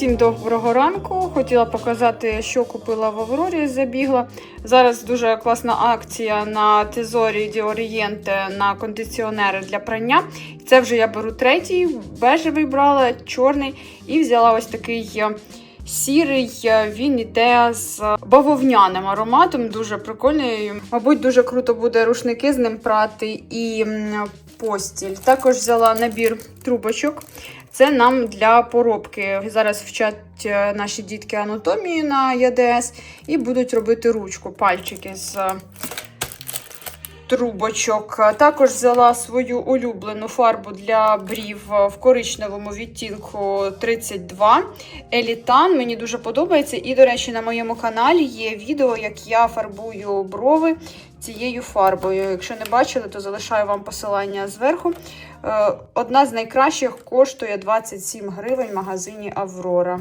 Усім доброго ранку. Хотіла показати, що купила в Аврорі. Забігла. Зараз дуже класна акція на Тезорі Ді Орієнте на кондиціонери для прання. Це вже я беру третій, бежевий брала, чорний і взяла ось такий. е, Сірий, е, він іде з бавовняним ароматом, дуже прикольний. Мабуть, дуже круто буде рушники з ним прати і постіль. Також взяла набір трубочок. Це нам для поробки. Зараз вчать е, наші дітки анатомію на ЄДС і будуть робити ручку, пальчики з трубочок. Також взяла свою улюблену фарбу для брів в коричневому відтінку 32. Елітан. Мені дуже подобається. І, до речі, на моєму каналі є відео, як я фарбую брови цією фарбою. Якщо не бачили, то залишаю вам посилання зверху. Е, Одна з найкращих коштує 27 гривень в магазині Аврора.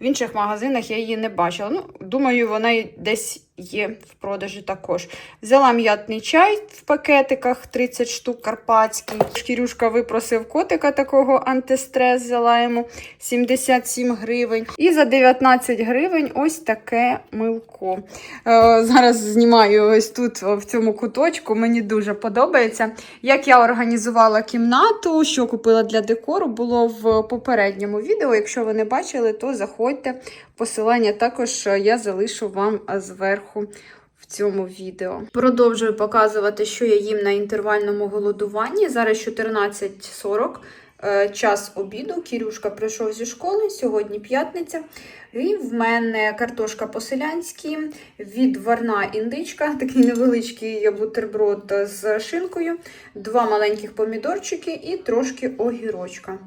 В інших магазинах я її не бачила. Ну, думаю, вона десь є в продажі також. Взяла м'ятний чай в пакетиках 30 штук карпатський. Шкірюшка випросив котика такого антистрес, взяла йому 77 гривень. І за 19 гривень ось таке милко. Е, зараз знімаю ось тут, в цьому куточку. Мені дуже подобається. Як я організувала кімнату, що купила для декору, було в попередньому відео. Якщо ви не бачили, то заходьте. Посилання також я залишу вам зверху. В цьому відео продовжую показувати, що я їм на інтервальному голодуванні. Зараз 14.40, е, час обіду. Кірюшка прийшов зі школи, сьогодні п'ятниця. І в мене картошка по-селянськи, відварна індичка, такий невеличкий бутерброд з шинкою, два маленьких помідорчики і трошки огірочка.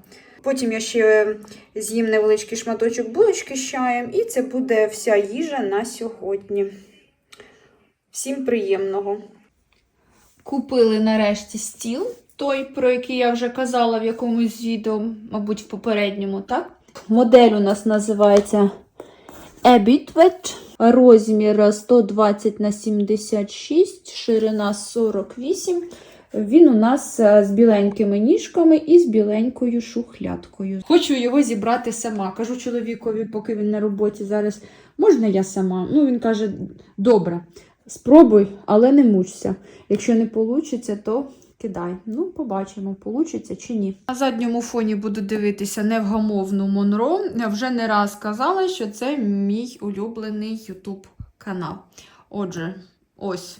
Потім я ще з'їм невеличкий шматочок булочки з чаєм, і це буде вся їжа на сьогодні. Всім приємного! Купили нарешті стіл, той, про який я вже казала в якомусь відео, мабуть, в попередньому, так? Модель у нас називається Ebitvet. Розмір 120 на 76, ширина 48. Він у нас е, з біленькими ніжками і з біленькою шухлядкою. Хочу його зібрати сама. Кажу чоловікові, поки він на роботі зараз, можна я сама? Ну, він каже, добре, спробуй, але не мучся. Якщо не вийде, то кидай. Ну, побачимо, вийде чи ні. На задньому фоні буду дивитися невгамовну Монро. Я вже не раз казала, що це мій улюблений YouTube канал. Отже, ось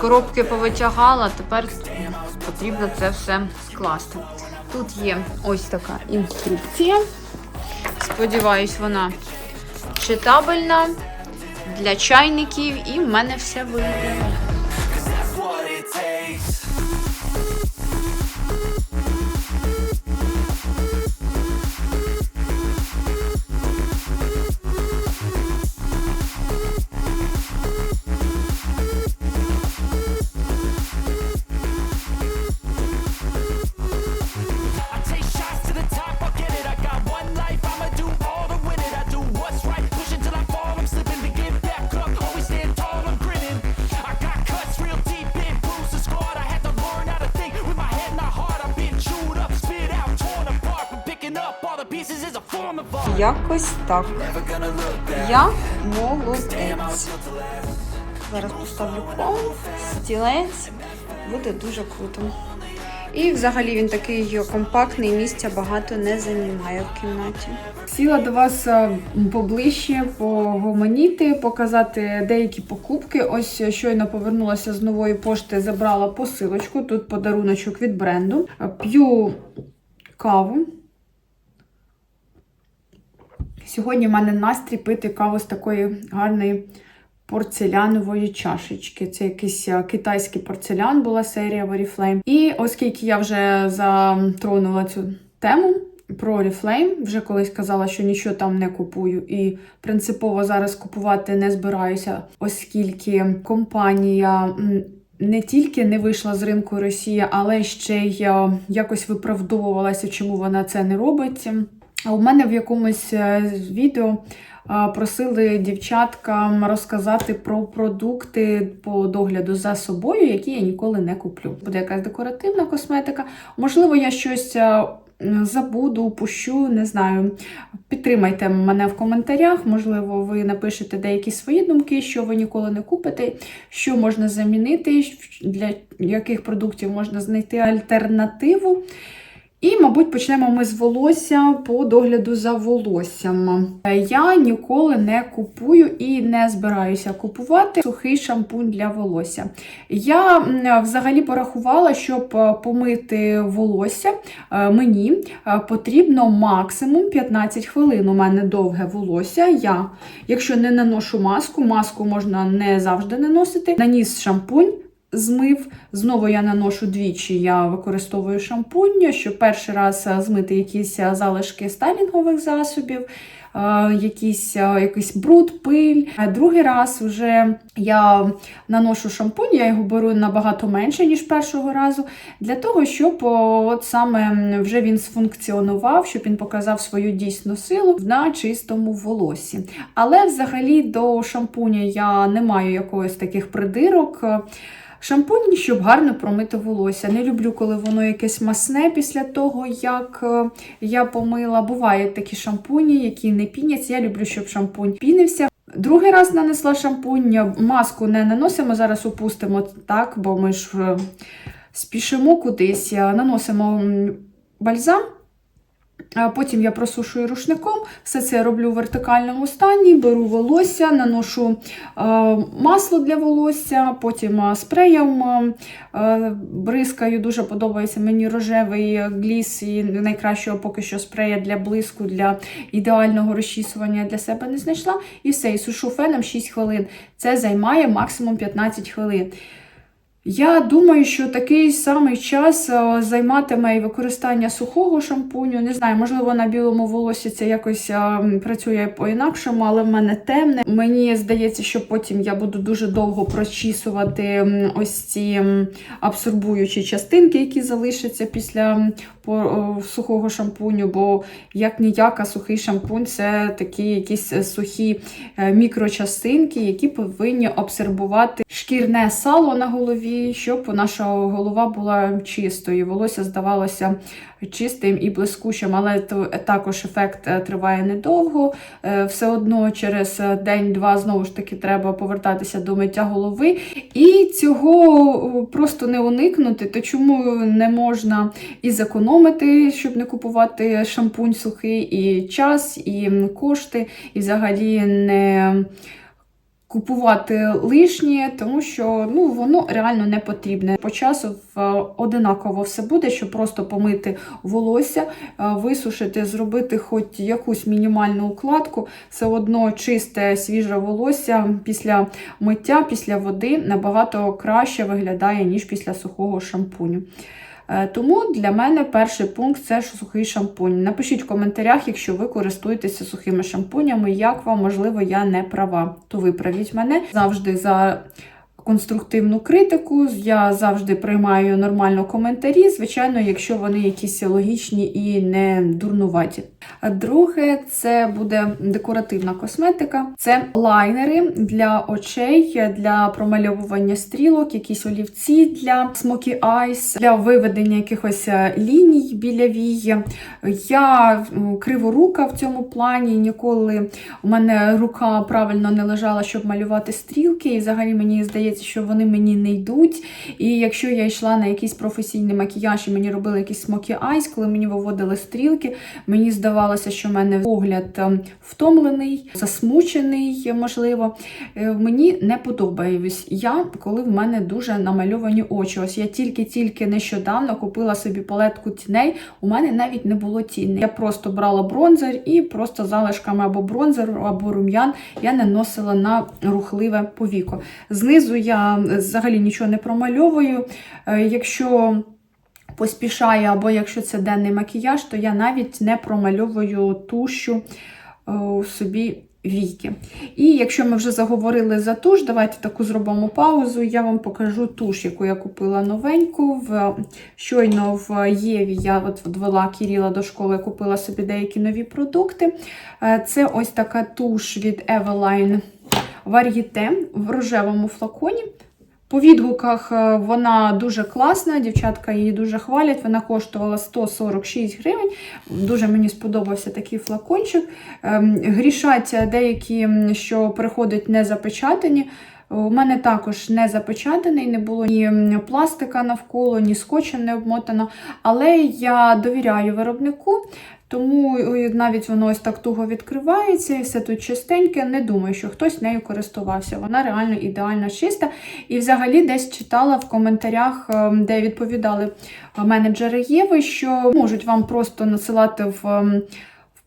Коробки повитягала, тепер потрібно це все скласти. Тут є ось така інструкція. Сподіваюсь, вона читабельна для чайників, і в мене все вийде. Якось так. Я молодець. Зараз поставлю пол, стілець. Буде дуже круто. І взагалі він такий компактний, місця багато не займає в кімнаті. Сіла до вас е, поближче погомоніти, показати деякі покупки. Ось щойно повернулася з нової пошти, забрала посилочку. Тут подаруночок від бренду. Е, П'ю каву. Сьогодні в мене настрій пити каву з такої гарної порцелянової чашечки. Це якийсь е, китайський порцелян була серія в Oriflame. І оскільки я вже затронула цю тему про Oriflame, вже колись казала, що нічого там не купую, і принципово зараз купувати не збираюся, оскільки компанія. Не тільки не вийшла з ринку Росія, але ще й е, якось виправдовувалася, чому вона це не робить. У мене в якомусь е, відео просили дівчаткам розказати про продукти по догляду за собою, які я ніколи не куплю. Буде якась декоративна косметика. Можливо, я щось е, забуду, упущу, не знаю. Підтримайте мене в коментарях. Можливо, ви напишете деякі свої думки, що ви ніколи не купите, що можна замінити, для яких продуктів можна знайти альтернативу. І, мабуть, почнемо ми з волосся по догляду за волоссям. Я ніколи не купую і не збираюся купувати сухий шампунь для волосся. Я взагалі порахувала, щоб е, помити волосся, е, мені е, потрібно максимум 15 хвилин. У мене довге волосся. Я, якщо не наношу маску, маску можна не завжди наносити. Наніс шампунь змив. Знову я наношу двічі, я використовую шампунь, щоб перший раз е, змити якісь е, залишки стайлінгових засобів, е, якийсь, якийсь бруд, пиль. А другий раз вже я наношу шампунь, я його беру набагато менше, ніж першого разу, для того, щоб от саме вже він сфункціонував, щоб він показав свою дійсну силу на чистому волосі. Але взагалі до шампуня я не маю якогось таких придирок. Шампунь, щоб гарно промити волосся. Не люблю, коли воно якесь масне після того, як е, я помила. Бувають такі шампуні, які не піняться. Я люблю, щоб шампунь пінився. Другий раз нанесла шампунь, маску не наносимо, зараз опустимо так, бо ми ж е, спішимо кудись. Наносимо бальзам. Потім я просушую рушником, все це я роблю в вертикальному стані, беру волосся, наношу е, масло для волосся, потім е, спреєм е, бризкаю. Дуже подобається мені рожевий гліс і найкращого поки що спрея для блиску, для ідеального розчісування для себе не знайшла. І все, і сушу феном 6 хвилин. Це займає максимум 15 хвилин. Я думаю, що такий самий час е, займатиме і використання сухого шампуню. Не знаю, можливо, на білому волосі це якось е, працює по-інакшому, але в мене темне. Мені здається, що потім я буду дуже довго прочісувати ось ці абсорбуючі частинки, які залишаться після о, сухого шампуню, бо як ніяка сухий шампунь це такі якісь е, сухі е, мікрочастинки, які повинні обсербувати шкірне сало на голові, щоб наша голова була чистою, волосся здавалося чистим і блискучим, але також ефект е, триває недовго. Е, Все одно через е, день-два знову ж таки треба повертатися до миття голови. І цього просто не уникнути. То чому не можна і зекономити, щоб не купувати шампунь сухий, і час, і кошти, і взагалі не купувати лишнє, тому що ну, воно реально не потрібне. По часу одинаково все буде, щоб просто помити волосся, е, висушити, зробити хоч якусь мінімальну укладку, все одно чисте, свіже волосся після миття, після води набагато краще виглядає, ніж після сухого шампуню. Е, Тому для мене перший пункт це сухий шампунь. Напишіть в коментарях, якщо ви користуєтеся сухими шампунями, як вам, можливо, я не права, то виправіть мене завжди за конструктивну критику. Я завжди приймаю нормально коментарі, звичайно, якщо вони якісь логічні і не дурнуваті. Друге, це буде декоративна косметика. Це лайнери для очей, для промальовування стрілок, якісь олівці для смокі айс, для виведення якихось е, ліній біля вії. Я криворука в цьому плані. Ніколи у мене рука правильно не лежала, щоб малювати стрілки. І взагалі мені здається, що вони мені не йдуть. І якщо я йшла на якийсь професійний макіяж і мені робили якісь смокі айс, коли мені виводили стрілки, мені здавалося, що в мене погляд ем, втомлений, засмучений, можливо. Е, Мені не подобаюсь я, коли в мене дуже намальовані очі. Ось я тільки-тільки нещодавно купила собі палетку тіней. У мене навіть не було тіней. Я просто брала бронзер і просто залишками або бронзеру, або рум'ян я наносила на рухливе повіко. Знизу я взагалі нічого не промальовую. Е, Якщо поспішаю, або якщо це денний макіяж, то я навіть не промальовую тушу е, собі війки. І якщо ми вже заговорили за туш, давайте таку зробимо паузу. Я вам покажу туш, яку я купила новеньку. В, щойно в Єві я от ввела Кіріла до школи, купила собі деякі нові продукти. Е, Це ось така туш від Eveline Varieté в рожевому флаконі. По відгуках е, вона дуже класна, дівчатка її дуже хвалять. Вона коштувала 146 гривень. Дуже мені сподобався такий флакончик. Ем, Грішать деякі, що приходять не запечатані. У мене також не запечатаний, не було ні пластика навколо, ні скотчем не обмотано. Але я довіряю виробнику, тому е, навіть воно ось так туго відкривається і все тут чистеньке. Не думаю, що хтось нею користувався. Вона реально ідеально чиста. І взагалі десь читала в коментарях, е, де відповідали менеджери Єви, що можуть вам просто насилати в.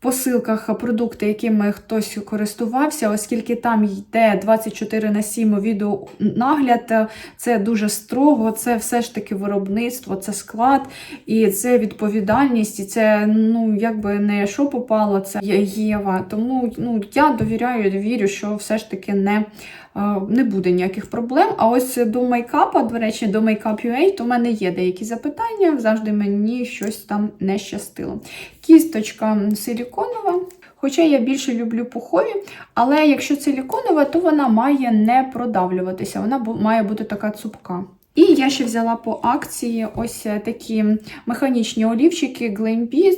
Посилках продукти, якими хтось користувався, оскільки там йде 24 на 7 відеонагляд, це дуже строго, це все ж таки виробництво, це склад, і це відповідальність, і це ну якби не що попало, це Єва. Тому ну, я довіряю, вірю, що все ж таки не. Е, Не буде ніяких проблем. А ось до мейкапа, до речі, до Makeup.ua, то в мене є деякі запитання. Завжди мені щось там не щастило. Кісточка силіконова. Хоча я більше люблю пухові, але якщо силіконова, то вона має не продавлюватися, вона має бути така цупка. І я ще взяла по акції ось е, такі механічні олівчики.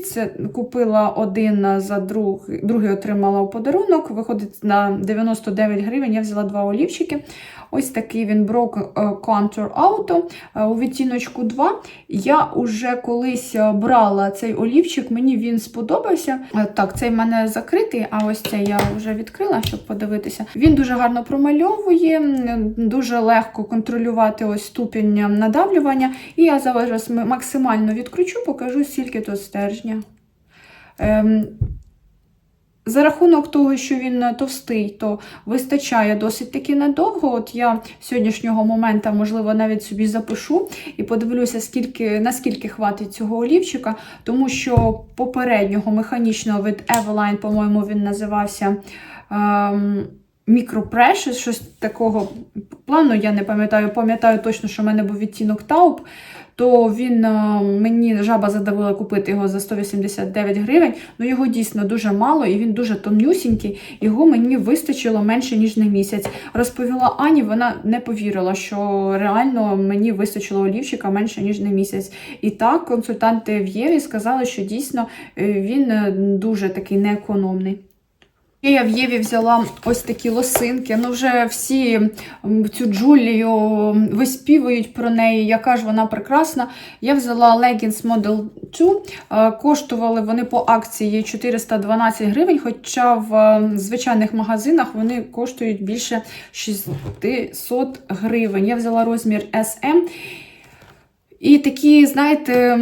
Це купила один за друг, другий отримала у подарунок. Виходить на 99 гривень. Я взяла два олівчики. Ось такий він Broke е, Contour Auto е, у відтіночку 2. Я вже колись е, брала цей олівчик, мені він сподобався. Так, цей в мене закритий, а ось цей я вже відкрила, щоб подивитися. Він дуже гарно промальовує, дуже легко контролювати ось ступінь надавлювання. І я зараз максимально відкручу, покажу, скільки тут стержня. За рахунок того, що він е, товстий, то вистачає досить таки надовго. От я сьогоднішнього моменту, можливо, навіть собі запишу і подивлюся, скільки, наскільки хватить цього олівчика, тому що попереднього механічного від Eveline, по-моєму, він називався. Ем, Microprecious, щось такого плану, я не пам'ятаю. Пам'ятаю точно, що в мене був відтінок Taupe, то він е, мені жаба задавила купити його за 189 гривень. Ну його дійсно дуже мало і він дуже тонюсінький. Його мені вистачило менше ніж на місяць. Розповіла Ані, вона не повірила, що реально мені вистачило олівчика менше ніж на місяць. І так, консультанти в Єві сказали, що дійсно е, він е, дуже такий неекономний. Я в Єві взяла ось такі лосинки. Ну, вже всі цю Джулію виспівують про неї, яка ж вона прекрасна. Я взяла Leggings Model 2. Е, Коштували вони по акції 412 гривень, хоча в е, звичайних магазинах вони коштують більше 600 гривень. Я взяла розмір SM. І такі, знаєте,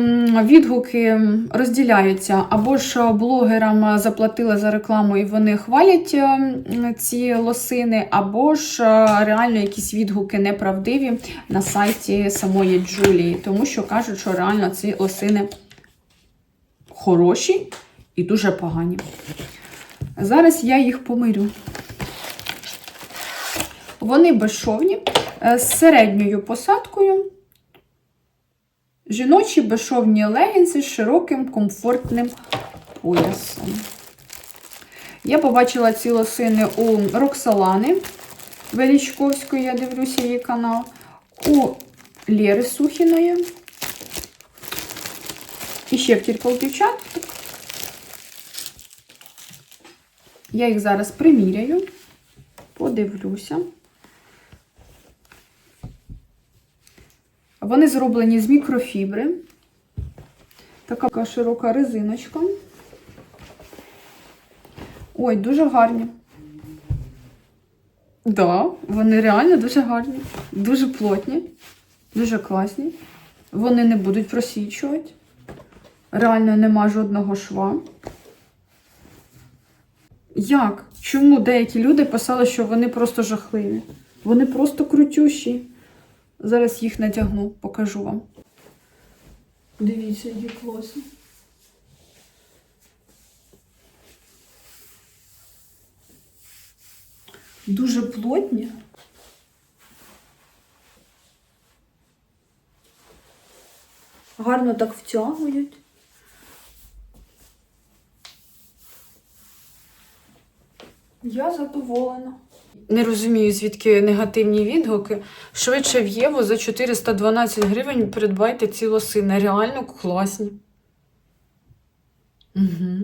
відгуки розділяються. Або ж блогерам заплатили за рекламу і вони хвалять е, ці лосини, або ж е, реально якісь відгуки неправдиві на сайті самої Джулії, тому що кажуть, що реально ці лосини хороші і дуже погані. Зараз я їх помирю. Вони безшовні, е, з середньою посадкою. Жіночі безшовні легінси з широким комфортним поясом. Я побачила ці лосини у Роксолани Величковської, я дивлюся її канал, у Лєри Сухіної. І ще в кількох дівчат. Я їх зараз приміряю, подивлюся. Вони зроблені з мікрофібри. Така широка резиночка. Ой, дуже гарні. Да, вони реально дуже гарні, дуже плотні, дуже класні. Вони не будуть просічувати. Реально нема жодного шва. Як? Чому деякі люди писали, що вони просто жахливі? Вони просто крутющі. Зараз їх надягну, покажу вам. Дивіться, які класні. Дуже плотні. Гарно так втягують. Я задоволена. Не розумію, звідки негативні відгуки. Швидше в Єву за 412 гривень придбайте ці лосини. Реально класні. Угу.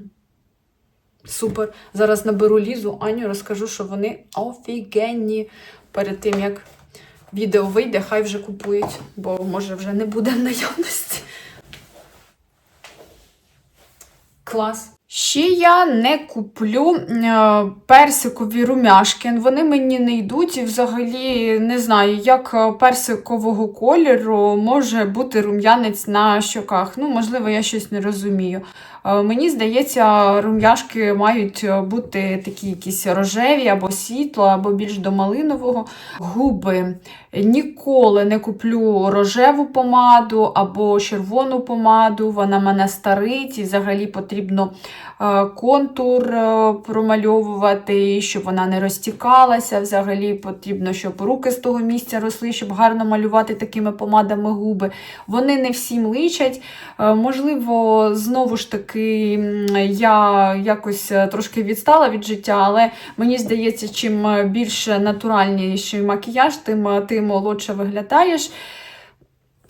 Супер. Зараз наберу Лізу, Аню, розкажу, що вони офігенні. Перед тим, як відео вийде, хай вже купують, бо може вже не буде наявності. Клас. Ще я не куплю е, персикові румяшки. Вони мені не йдуть і взагалі не знаю, як е, персикового кольору може бути рум'янець на щоках. Ну, можливо, я щось не розумію. Е, Мені здається, рум'яшки мають е, бути такі якісь рожеві або світло, або більш до малинового. Губи. Ніколи не куплю рожеву помаду або червону помаду. Вона мене старить і взагалі потрібно контур е, промальовувати, щоб вона не розтікалася. Взагалі потрібно, щоб руки з того місця росли, щоб гарно малювати такими помадами губи. Вони не всім личать. Е, Можливо, знову ж таки, я якось е, трошки відстала від життя, але мені здається, чим е, більш натуральніший макіяж, тим е, ти молодше виглядаєш.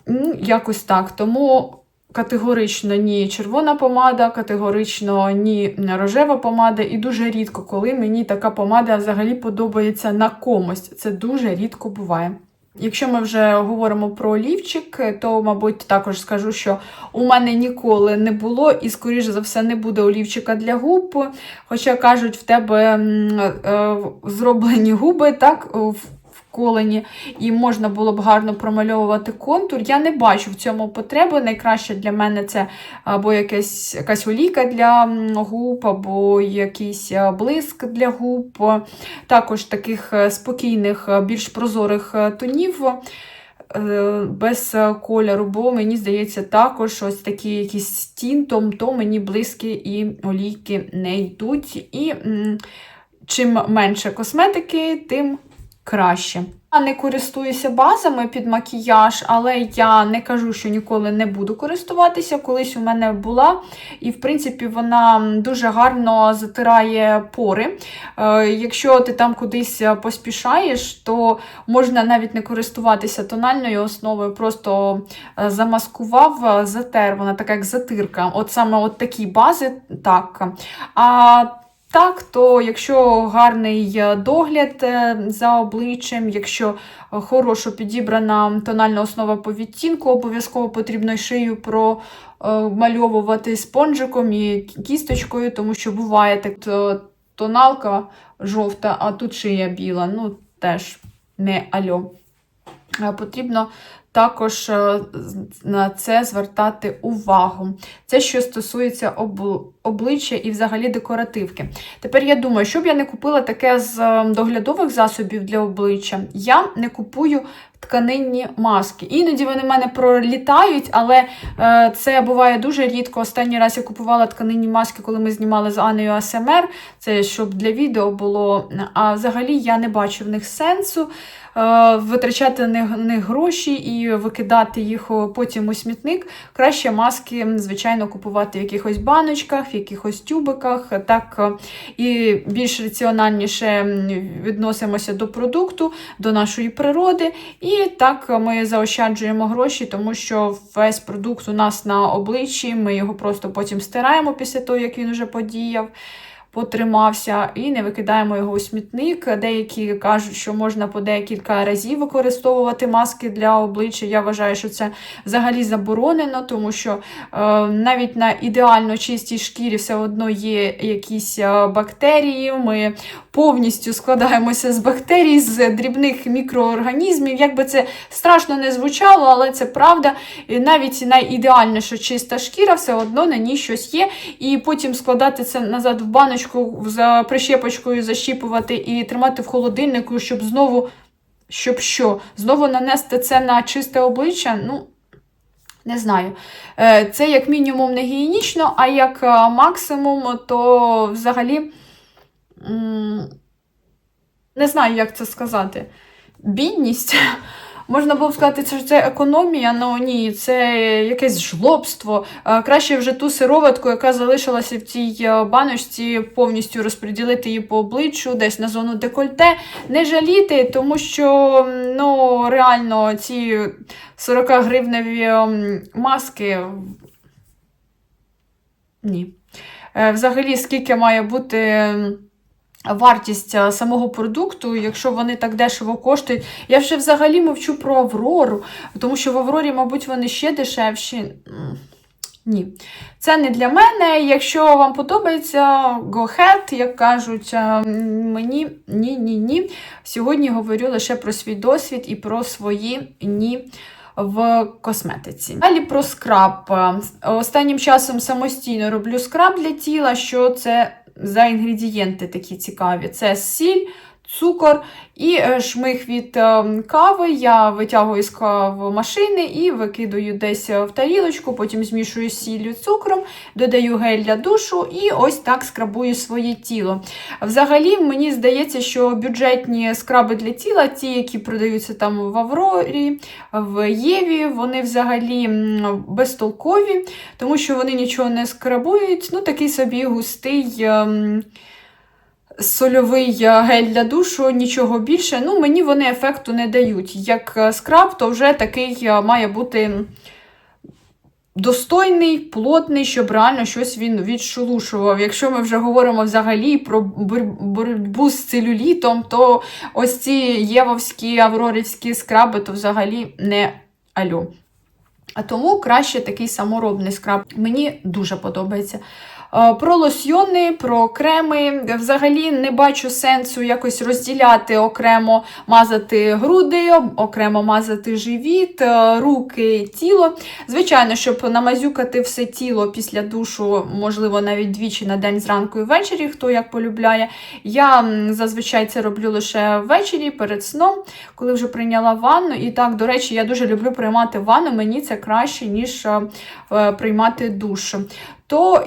Ну, Якось так. Тому категорично ні червона помада, категорично ні рожева помада. І дуже рідко, коли мені така помада взагалі подобається на комусь. Це дуже рідко буває. Якщо ми вже говоримо про олівчик, то, мабуть, також скажу, що у мене ніколи не було і, скоріш за все, не буде олівчика для губ. Хоча кажуть, в тебе е, зроблені губи, так, в- і можна було б гарно промальовувати контур. Я не бачу в цьому потреби. Найкраще для мене це або якась, якась олійка для губ, або якийсь е, блиск для губ. Також таких е, спокійних, е, більш прозорих тонів. Без кольору, бо мені здається, також ось такі якісь з тінтом, то мені блиски і олійки не йдуть. І чим менше косметики, тим краще. Я не користуюся базами під макіяж, але я не кажу, що ніколи не буду користуватися. Колись у мене була, і в принципі вона дуже гарно затирає пори. Е, Якщо ти там кудись поспішаєш, то можна навіть не користуватися тональною основою, просто е, замаскував, е, затер, вона така як затирка. От саме от такі бази, так. А так, то якщо гарний е, догляд е, за обличчям, якщо е, хорошо підібрана тональна основа по відтінку, обов'язково потрібно шию промальовувати спонжиком і кісточкою, тому що буває так, то тоналка жовта, а тут шия біла. Ну, теж не альо. Потрібно також е, на це звертати увагу. Це що стосується обличчя і взагалі декоративки. Тепер я думаю, щоб я не купила таке з е, доглядових засобів для обличчя, я не купую тканинні маски. Іноді вони в мене пролітають, але е, це буває дуже рідко. Останній раз я купувала тканинні маски, коли ми знімали з Анею АСМР. Це щоб для відео було. А взагалі я не бачу в них сенсу е, витрачати на них- гроші і викидати їх потім у смітник. Краще маски, звичайно, купувати в якихось баночках, в якихось тюбиках. Так е, і більш раціональніше відносимося до продукту, до нашої природи. Так ми заощаджуємо гроші, тому що весь продукт у нас на обличчі, ми його просто потім стираємо після того, як він вже подіяв. Потримався і не викидаємо його у смітник. Деякі кажуть, що можна по декілька разів використовувати маски для обличчя. Я вважаю, що це взагалі заборонено, тому що е, навіть на ідеально чистій шкірі все одно є якісь е, бактерії. Ми повністю складаємося з бактерій, з дрібних мікроорганізмів. Як би це страшно не звучало, але це правда. Навіть найідеальніша чиста шкіра, все одно на ній щось є. І потім складати це назад в баночку за прищепочкою, защіпувати і тримати в холодильнику, щоб знову, щоб що, знову нанести це на чисте обличчя. Ну, не знаю. Е, Це як мінімум не гігієнічно, а як е, максимум, то взагалі. Не знаю, як це сказати. Бідність. Можна було б сказати, що це економія, але ні, це якесь жлобство. Е, Краще вже ту сироватку, яка залишилася в цій е, баночці, повністю розподілити її по обличчю, десь на зону декольте. Не жаліти, тому що ну, реально ці 40 гривневі маски. Ні. Е, Взагалі, скільки має бути. Вартість е, самого продукту, якщо вони так дешево коштують. Я вже взагалі мовчу про Аврору, тому що в Аврорі, мабуть, вони ще дешевші. Ні. Це не для мене. Якщо вам подобається, go ahead, як кажуть, е, мені ні, ні, ні. Сьогодні говорю лише про свій досвід і про свої ні. В косметиці. Далі про скраб. Е, Останнім часом самостійно роблю скраб для тіла. Що це за інгредієнти такі цікаві? Це сіль, цукор і е, шмих від е, кави. Я витягую з кавомашини і викидаю десь в тарілочку, потім змішую з сіллю цукром, додаю гель для душу і ось так скрабую своє тіло. Взагалі, мені здається, що бюджетні скраби для тіла, ті, які продаються там в Аврорі, в Єві, вони взагалі безтолкові, тому що вони нічого не скрабують. Ну, такий собі густий. Сольовий е, гель для душу, нічого більше. Ну, мені вони ефекту не дають. Як е, скраб, то вже такий е, має бути достойний, плотний, щоб реально щось він відшелушував. Якщо ми вже говоримо взагалі про боротьбу з целюлітом, то ось ці євовські, аврорівські скраби, то взагалі не алю. А тому краще такий саморобний скраб. Мені дуже подобається. Е, Про лосьйони, про креми. Взагалі не бачу сенсу якось розділяти окремо мазати груди, окремо мазати живіт, е, руки, тіло. Звичайно, щоб намазюкати все тіло після душу, можливо, навіть двічі на день зранку і ввечері, хто як полюбляє. Я зазвичай це роблю лише ввечері перед сном, коли вже прийняла ванну. І так, до речі, я дуже люблю приймати ванну, мені це краще, ніж е, приймати душ то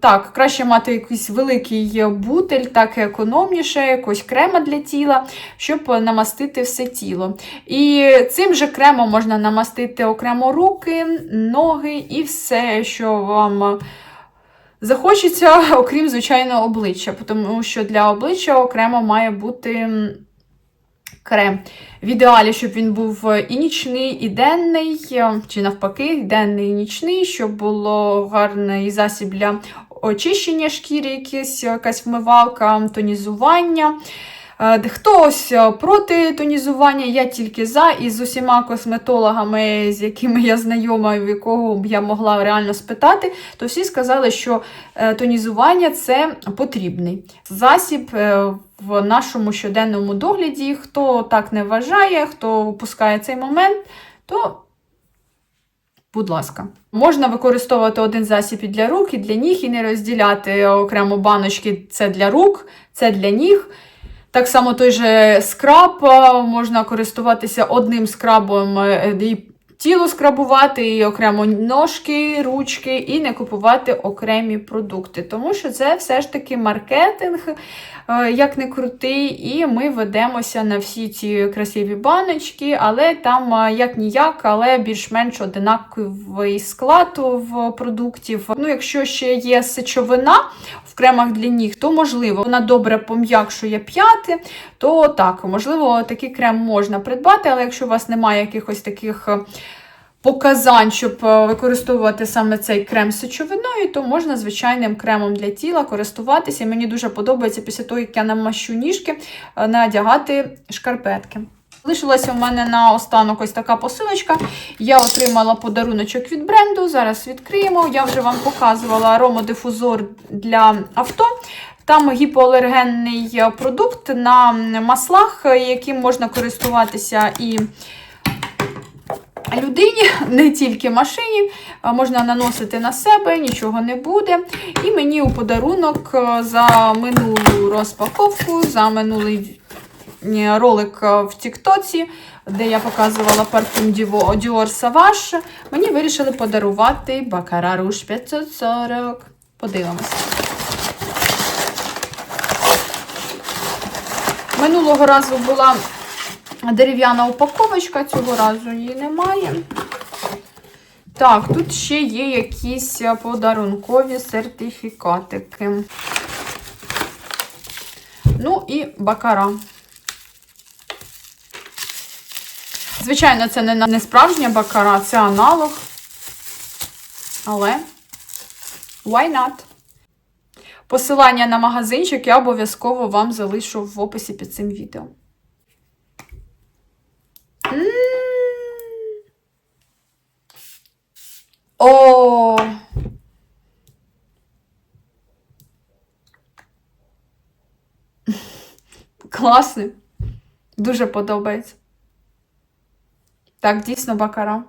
так, краще мати якийсь великий бутель, так і економніше, якось крема для тіла, щоб намастити все тіло. І цим же кремом можна намастити окремо руки, ноги і все, що вам. Захочеться, окрім, звичайно, обличчя, тому що для обличчя окремо має бути крем. В ідеалі, щоб він був і нічний, і денний, е, чи навпаки, денний і нічний, щоб було гарний засіб для очищення шкіри, якась, якась вмивалка, тонізування. Е, Хтось е, проти тонізування, я тільки за, і з усіма косметологами, з якими я знайома, в якого б я могла реально спитати, то всі сказали, що е, тонізування це потрібний засіб е, в нашому щоденному догляді. Хто так не вважає, хто упускає цей момент, то. Будь ласка, можна використовувати один засіб і для рук, і для ніг, і не розділяти окремо баночки. Це для рук, це для ніг. Так само той же скраб, можна користуватися одним скрабом е, і тіло скрабувати, і окремо ножки, ручки, і не купувати окремі продукти. Тому що це все ж таки маркетинг, е, як не крутий, і ми ведемося на всі ці красиві баночки, але там е, як ніяк, але більш-менш одинаковий склад в продуктів. Ну, якщо ще є сечовина в кремах для ніг, то можливо вона добре пом'якшує п'яти, то так, можливо, такий крем можна придбати, але якщо у вас немає якихось таких. Показань, щоб е, використовувати саме цей крем з сечовиною, то можна звичайним кремом для тіла користуватися. І мені дуже подобається після того, як я намащу ніжки, е, надягати шкарпетки. Лишилася в мене на останок ось така посилочка. Я отримала подаруночок від бренду. Зараз відкриємо. Я вже вам показувала аромодифузор для авто. Там гіпоалергенний е, продукт на маслах, яким можна користуватися і людині, не тільки машині. Можна наносити на себе, нічого не буде. І мені у подарунок е, за минулу розпаковку, за минулий ролик е, в Тіктоці, де я показувала парфюм Dior Savage, мені вирішили подарувати Baccarat Rouge 540. Подивимося. Минулого разу була дерев'яна упаковочка, цього разу її немає. Так, тут ще є якісь подарункові сертифікатики. Ну і бакара. Звичайно, це не, не справжня бакара, це аналог. Але why not? Посилання на магазинчик я обов'язково вам залишу в описі під цим відео. О! Класний. Дуже подобається. Так, дійсно бакара.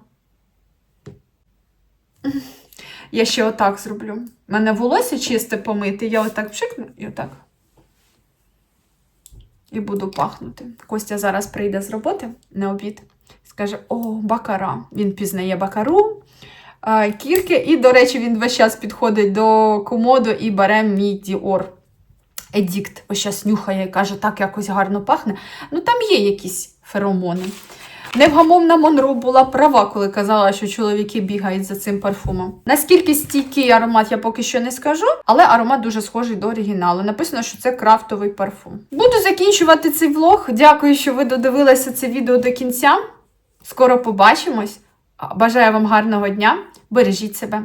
Я ще отак зроблю. У мене волосся чисте помити, я отак пшикну і отак. І буду пахнути. Костя зараз прийде з роботи на обід. Скаже: О, бакара. Він пізнає бакару, кірки. І, до речі, він весь час підходить до комоду і бере мій Діор. Едікт. Ось зараз нюхає і каже, так якось гарно пахне. Ну там є якісь феромони. Невгамовна Монро була права, коли казала, що чоловіки бігають за цим парфумом. Наскільки стійкий аромат, я поки що не скажу, але аромат дуже схожий до оригіналу. Написано, що це крафтовий парфум. Буду закінчувати цей влог. Дякую, що ви додивилися це відео до кінця. Скоро побачимось. Бажаю вам гарного дня. Бережіть себе.